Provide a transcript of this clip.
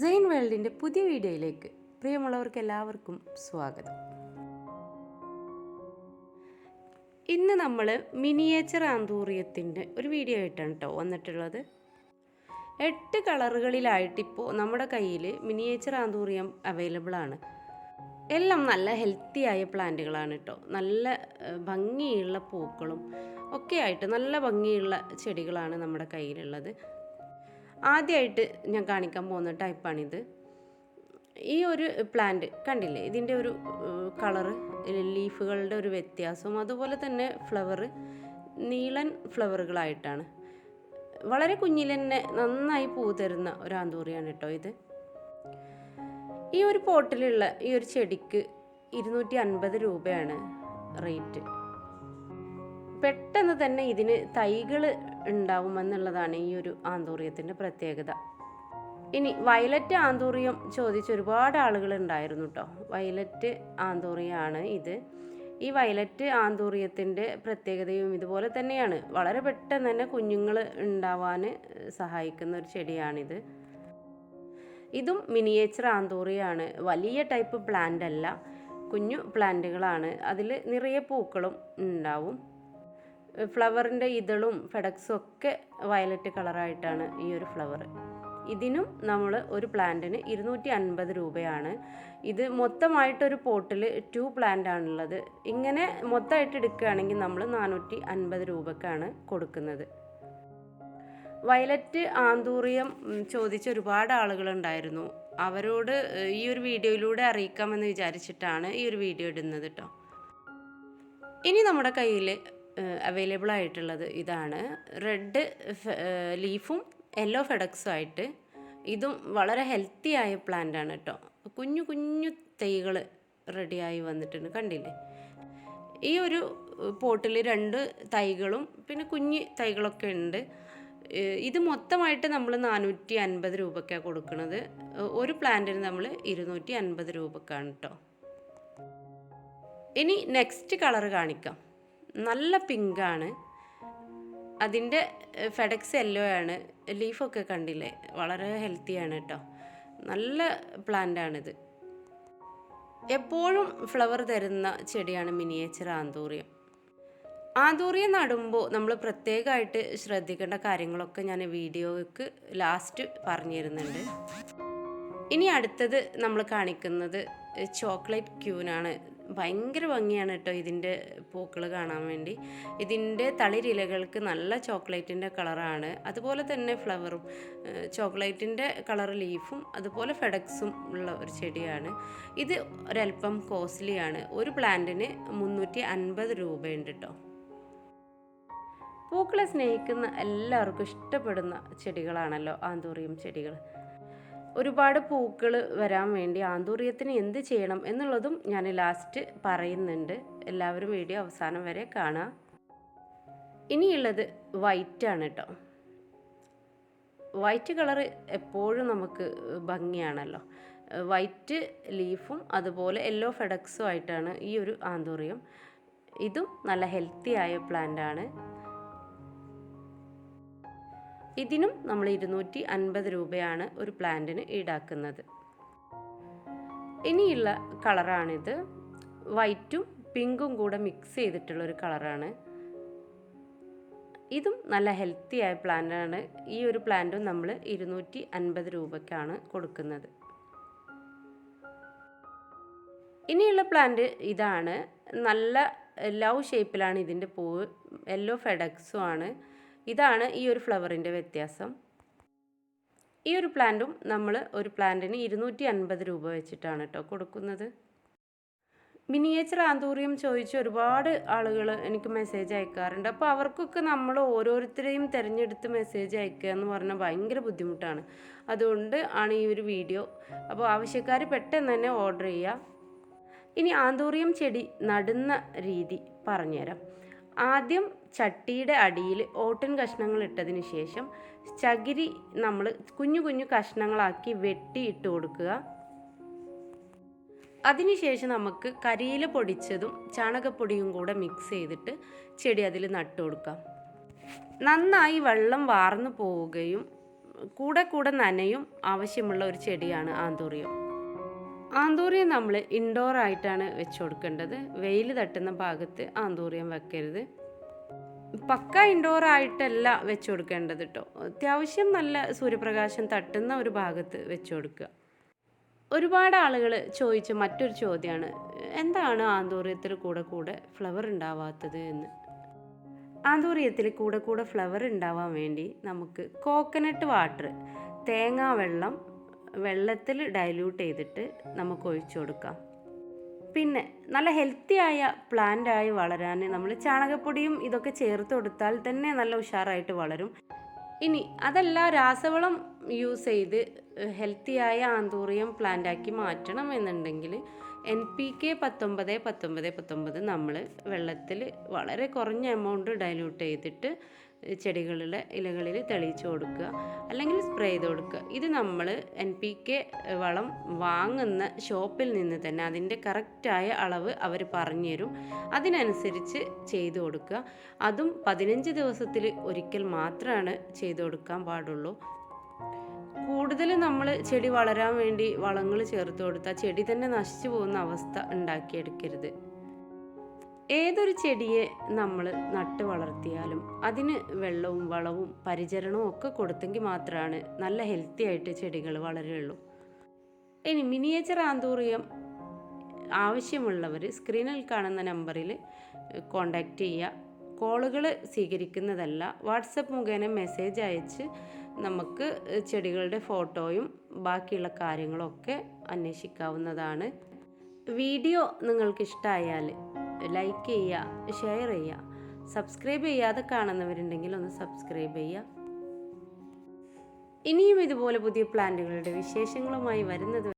സെയിൻ വേൾഡിന്റെ പുതിയ വീഡിയോയിലേക്ക് പ്രിയമുള്ളവർക്ക് എല്ലാവർക്കും സ്വാഗതം. ഇന്ന് നമ്മൾ മിനിയേച്ചർ ആന്തൂറിയത്തിന്റെ ഒരു വീഡിയോ ആയിട്ടാണ് കേട്ടോ വന്നിട്ടുള്ളത്. എട്ട് കളറുകളിലായിട്ടിപ്പോൾ നമ്മുടെ കയ്യിൽ മിനിയേച്ചർ ആന്തൂറിയം അവൈലബിൾ ആണ്. എല്ലാം നല്ല ഹെൽത്തി ആയ പ്ലാന്റുകളാണ് കേട്ടോ നല്ല ഭംഗിയുള്ള പൂക്കളും ഒക്കെ ആയിട്ട് നല്ല ഭംഗിയുള്ള ചെടികളാണ് നമ്മുടെ കയ്യിലുള്ളത്. ആദ്യമായിട്ട് ഞാൻ കാണിക്കാൻ പോകുന്ന ടൈപ്പാണിത്. ഈ ഒരു പ്ലാന്റ് കണ്ടില്ലേ? ഇതിന്റെ ഒരു കളറ് ലീഫുകളുടെ ഒരു വ്യത്യാസവും അതുപോലെ തന്നെ ഫ്ലവർ നീളൻ ഫ്ലവറുകളായിട്ടാണ്. വളരെ കുഞ്ഞിൽ തന്നെ നന്നായി പൂ തരുന്ന ഒരു ആന്തൂറിയാണ് കേട്ടോ ഇത്. ഈ ഒരു പോട്ടിലുള്ള ഈ ഒരു ചെടിക്ക് ഇരുന്നൂറ്റി അൻപത് രൂപയാണ് റേറ്റ്. പെട്ടെന്ന് തന്നെ ഇതിന് തൈകൾ ഉണ്ടാവുമെന്നുള്ളതാണ് ഈ ഒരു ആന്തൂറിയത്തിന്റെ പ്രത്യേകത. ഇനി വയലറ്റ് ആന്തൂറിയം ചോദിച്ച ഒരുപാട് ആളുകൾ ഉണ്ടായിരുന്നു കേട്ടോ വയലറ്റ് ആന്തൂറിയാണ് ഇത്. ഈ വയലറ്റ് ആന്തൂറിയത്തിന്റെ പ്രത്യേകതയും ഇതുപോലെ തന്നെയാണ്. വളരെ പെട്ടെന്ന് തന്നെ കുഞ്ഞുങ്ങൾ ഉണ്ടാവാൻ സഹായിക്കുന്ന ഒരു ചെടിയാണിത്. ഇതും മിനിയേച്ചർ ആന്തൂറിയാണ്. വലിയ ടൈപ്പ് പ്ലാന്റ് അല്ല കുഞ്ഞു പ്ലാന്റുകളാണ്. അതിൽ നിറയെ പൂക്കളും ഉണ്ടാവും. ഫ്ലവറിന്റെ ഇതളും ഫെഡക്സും ഒക്കെ വയലറ്റ് കളറായിട്ടാണ് ഈ ഒരു ഫ്ലവർ. ഇതിനും നമ്മൾ ഒരു പ്ലാന്റിന് ഇരുന്നൂറ്റി അൻപത് രൂപയാണ്. ഇത് മൊത്തമായിട്ടൊരു പോട്ടിൽ ടു പ്ലാന്റ് ആണുള്ളത്. ഇങ്ങനെ മൊത്തമായിട്ട് എടുക്കുകയാണെങ്കിൽ നമ്മൾ നാനൂറ്റി അൻപത് രൂപക്കാണ് കൊടുക്കുന്നത്. വയലറ്റ് ആന്തൂറിയം ചോദിച്ച ഒരുപാട് ആളുകളുണ്ടായിരുന്നു അവരോട് ഈ ഒരു വീഡിയോയിലൂടെ അറിയിക്കാമെന്ന് വിചാരിച്ചിട്ടാണ് ഈ ഒരു വീഡിയോ ഇടുന്നത് കേട്ടോ ഇനി നമ്മുടെ കയ്യിൽ അവൈലബിൾ ആയിട്ടുള്ളത് ഇതാണ്. റെഡ് ലീഫും യെല്ലോ ഫെഡക്സും ആയിട്ട് ഇതും വളരെ ഹെൽത്തി ആയ പ്ലാന്റ് ആണ് കേട്ടോ കുഞ്ഞു കുഞ്ഞു തൈകൾ റെഡിയായി വന്നിട്ടുണ്ട് കണ്ടില്ലേ? ഈ ഒരു പോട്ടിൽ രണ്ട് തൈകളും പിന്നെ കുഞ്ഞ് തൈകളൊക്കെ ഉണ്ട്. ഇത് മൊത്തമായിട്ട് നമ്മൾ നാനൂറ്റി അൻപത് രൂപയ്ക്കാണ് കൊടുക്കുന്നത് ഒരു പ്ലാന്റിന് നമ്മൾ ഇരുന്നൂറ്റി അൻപത് രൂപക്കാണ് കേട്ടോ ഇനി നെക്സ്റ്റ് കളർ കാണിക്കാം. നല്ല പിങ്കാണ്. അതിന്റെ ഫെഡക്സ് യെല്ലോ ആണ്. ലീഫൊക്കെ കണ്ടില്ലേ? വളരെ ഹെൽത്തിയാണ് കേട്ടോ നല്ല പ്ലാന്റാണിത്. എപ്പോഴും ഫ്ലവർ തരുന്ന ചെടിയാണ് മിനിയേച്ചർ ആന്തൂറിയം. ആന്തൂറിയം നടുമ്പോൾ നമ്മൾ പ്രത്യേകമായിട്ട് ശ്രദ്ധിക്കേണ്ട കാര്യങ്ങളൊക്കെ ഞാൻ വീഡിയോയ്ക്ക് ലാസ്റ്റ് പറഞ്ഞു തരുന്നുണ്ട് ഇനി അടുത്തത് നമ്മൾ കാണിക്കുന്നത് ചോക്ലേറ്റ് ക്യൂനാണ് ഭയങ്കര ഭംഗിയാണ് കേട്ടോ ഇതിന്റെ പൂക്കൾ കാണാൻ വേണ്ടി. ഇതിന്റെ തളിരിലകൾക്ക് നല്ല ചോക്ലേറ്റിന്റെ കളറാണ്. അതുപോലെ തന്നെ ഫ്ലവറും ചോക്ലേറ്റിന്റെ കളർ ലീഫും അതുപോലെ ഫെഡക്സും ഉള്ള ഒരു ചെടിയാണ്. ഇത് ഒരല്പം കോസ്റ്റ്ലിയാണ്. ഒരു പ്ലാന്റിന് മുന്നൂറ്റി അൻപത് രൂപയുണ്ട് കേട്ടോ. പൂക്കളെ സ്നേഹിക്കുന്ന എല്ലാവർക്കും ഇഷ്ടപ്പെടുന്ന ചെടികളാണല്ലോ ആന്തൂറിയം ചെടികൾ ഒരുപാട് പൂക്കൾ വരാൻ വേണ്ടി ആന്തൂറിയത്തിന് എന്ത് ചെയ്യണം എന്നുള്ളതും ഞാൻ ലാസ്റ്റ് പറയുന്നുണ്ട്. എല്ലാവരും വീഡിയോ അവസാനം വരെ കാണാം. ഇനിയുള്ളത് വൈറ്റ് ആണ് കേട്ടോ വൈറ്റ് കളർ എപ്പോഴും നമുക്ക് ഭംഗിയാണല്ലോ. വൈറ്റ് ലീഫും അതുപോലെ യെല്ലോ ഫെഡക്സും ആയിട്ടാണ് ഈ ഒരു ആന്തൂറിയം. ഇതും നല്ല ഹെൽത്തി ആയ പ്ലാന്റ് ആണ്. ഇതിനും നമ്മൾ ഇരുന്നൂറ്റി അൻപത് രൂപയാണ് ഒരു പ്ലാന്റിന് ഈടാക്കുന്നത്. ഇനിയുള്ള കളറാണിത്. വൈറ്റും പിങ്കും കൂടെ മിക്സ് ചെയ്തിട്ടുള്ള ഒരു കളറാണ്. ഇതും നല്ല ഹെൽത്തി ആയ പ്ലാന്റാണ് ഈ ഒരു പ്ലാന്റും നമ്മൾ ഇരുന്നൂറ്റി അൻപത് രൂപയ്ക്കാണ് കൊടുക്കുന്നത്. ഇനിയുള്ള പ്ലാന്റ് ഇതാണ്. നല്ല ലവ് ഷേപ്പിലാണ് ഇതിന്റെ പൂവ്. യെല്ലോ ഫെഡക്സും ആണ്. ഇതാണ് ഈ ഒരു ഫ്ലവറിന്റെ വ്യത്യാസം. ഈ ഒരു പ്ലാന്റും നമ്മൾ ഒരു പ്ലാന്റിന് ഇരുന്നൂറ്റി അൻപത് രൂപ വെച്ചിട്ടാണ് കേട്ടോ കൊടുക്കുന്നത്. മിനിയേച്ചർ ആന്തൂറിയം ചോദിച്ച് ഒരുപാട് ആളുകൾ എനിക്ക് മെസ്സേജ് അയക്കാറുണ്ട്. അപ്പോൾ അവർക്കൊക്കെ നമ്മൾ ഓരോരുത്തരെയും തിരഞ്ഞെടുത്ത് മെസ്സേജ് അയക്കുക എന്ന് പറഞ്ഞാൽ ഭയങ്കര ബുദ്ധിമുട്ടാണ്. അതുകൊണ്ട് ആണ് ഈ ഒരു വീഡിയോ. അപ്പോൾ ആവശ്യക്കാർ പെട്ടെന്ന് തന്നെ ഓർഡർ ചെയ്യുക ഇനി ആന്തൂറിയം ചെടി നടുന്ന രീതി പറഞ്ഞുതരാം. ആദ്യം ചട്ടിയുടെ അടിയിൽ ഓട്ടൻ കഷ്ണങ്ങൾ ഇട്ടതിന് ശേഷം ചകിരി നമ്മൾ കുഞ്ഞു കുഞ്ഞു കഷ്ണങ്ങളാക്കി വെട്ടി ഇട്ട് കൊടുക്കുക. അതിനുശേഷം നമുക്ക് കരിയില പൊടിച്ചതും ചാണകപ്പൊടിയും കൂടെ മിക്സ് ചെയ്തിട്ട് ചെടി അതിൽ നട്ടു കൊടുക്കാം. നന്നായി വെള്ളം വാർന്നു പോവുകയും കൂടെ കൂടെ നനയും ആവശ്യമുള്ള ഒരു ചെടിയാണ് ആന്തൂറിയം. ആന്തൂറിയം നമ്മൾ ഇൻഡോർ ആയിട്ടാണ് വെച്ച് കൊടുക്കേണ്ടത്. വെയിൽ തട്ടുന്ന ഭാഗത്ത് ആന്തൂറിയം വെക്കരുത്. പക്ക ഇൻഡോർ ആയിട്ടല്ല വെച്ച് കൊടുക്കേണ്ടത് കേട്ടോ അത്യാവശ്യം നല്ല സൂര്യപ്രകാശം തട്ടുന്ന ഒരു ഭാഗത്ത് വെച്ച് കൊടുക്കുക. ഒരുപാട് ആളുകൾ ചോദിച്ച മറ്റൊരു ചോദ്യമാണ് എന്താണ് ആന്തൂറിയത്തിൽ കൂടെ കൂടെ ഫ്ലവർ ഉണ്ടാവാത്തത് എന്ന്? ആന്തൂറിയത്തിൽ കൂടെ കൂടെ ഫ്ലവർ ഉണ്ടാവാൻ വേണ്ടി നമുക്ക് കോക്കനട്ട് വാട്ടർ തേങ്ങാ വെള്ളം വെള്ളത്തിൽ ഡൈല്യൂട്ട് ചെയ്തിട്ട് നമുക്ക് ഒഴിച്ചു കൊടുക്കാം. പിന്നെ നല്ല ഹെൽത്തി ആയ പ്ലാന്റായി വളരാൻ നമ്മൾ ചാണകപ്പൊടിയും ഇതൊക്കെ ചേർത്ത് കൊടുത്താൽ തന്നെ നല്ല ഉഷാറായിട്ട് വളരും. ഇനി അതല്ല രാസവളം യൂസ് ചെയ്ത് ഹെൽത്തിയായ ആന്തൂറിയം പ്ലാന്റാക്കി മാറ്റണം എന്നുണ്ടെങ്കിൽ എൻ പി കെ പത്തൊമ്പത് പത്തൊമ്പത് പത്തൊമ്പത് നമ്മൾ വെള്ളത്തിൽ വളരെ കുറഞ്ഞ എമൗണ്ട് ഡൈല്യൂട്ട് ചെയ്തിട്ട് ചെടികളിലെ ഇലകളിൽ തെളിയിച്ച് കൊടുക്കുക അല്ലെങ്കിൽ സ്പ്രേ ചെയ്ത് കൊടുക്കുക. ഇത് നമ്മൾ എൻ പി കെ വളം വാങ്ങുന്ന ഷോപ്പിൽ നിന്ന് തന്നെ അതിന്റെ കറക്റ്റായ അളവ് അവർ പറഞ്ഞു തരും. അതിനനുസരിച്ച് ചെയ്തു കൊടുക്കുക. അതും പതിനഞ്ച് ദിവസത്തിൽ ഒരിക്കൽ മാത്രമാണ് ചെയ്തു കൊടുക്കാൻ പാടുള്ളൂ. കൂടുതൽ നമ്മൾ ചെടി വളരാൻ വേണ്ടി വളങ്ങൾ ചേർത്ത് കൊടുത്താൽ ചെടി തന്നെ നശിച്ചു പോകുന്ന അവസ്ഥ ഉണ്ടാക്കിയെടുക്കരുത്. ഏതൊരു ചെടിയെ നമ്മൾ നട്ട് വളർത്തിയാലും അതിന് വെള്ളവും വളവും പരിചരണവും ഒക്കെ കൊടുത്തെങ്കിൽ മാത്രമാണ് നല്ല ഹെൽത്തി ആയിട്ട് ചെടികൾ വളരുള്ളൂ ഇനി മിനിയേച്ചർ ആന്തൂറിയം ആവശ്യമുള്ളവർ സ്ക്രീനിൽ കാണുന്ന നമ്പറിൽ കോണ്ടാക്റ്റ് ചെയ്യുക. കോളുകൾ സ്വീകരിക്കുന്നതല്ല വാട്സപ്പ് മുഖേന മെസ്സേജ് അയച്ച് നമുക്ക് ചെടികളുടെ ഫോട്ടോയും ബാക്കിയുള്ള കാര്യങ്ങളൊക്കെ അന്വേഷിക്കാവുന്നതാണ്. വീഡിയോ നിങ്ങൾക്ക് ഇഷ്ടമായാൽ ലൈക്ക് ചെയ്യുക ഷെയർ ചെയ്യുക. സബ്സ്ക്രൈബ് ചെയ്യാതെ കാണുന്നവരുണ്ടെങ്കിൽ ഒന്ന് സബ്സ്ക്രൈബ് ചെയ്യുക. ഇനിയും ഇതുപോലെ പുതിയ പ്ലാന്റുകളുടെ വിശേഷങ്ങളുമായി വരുന്നത്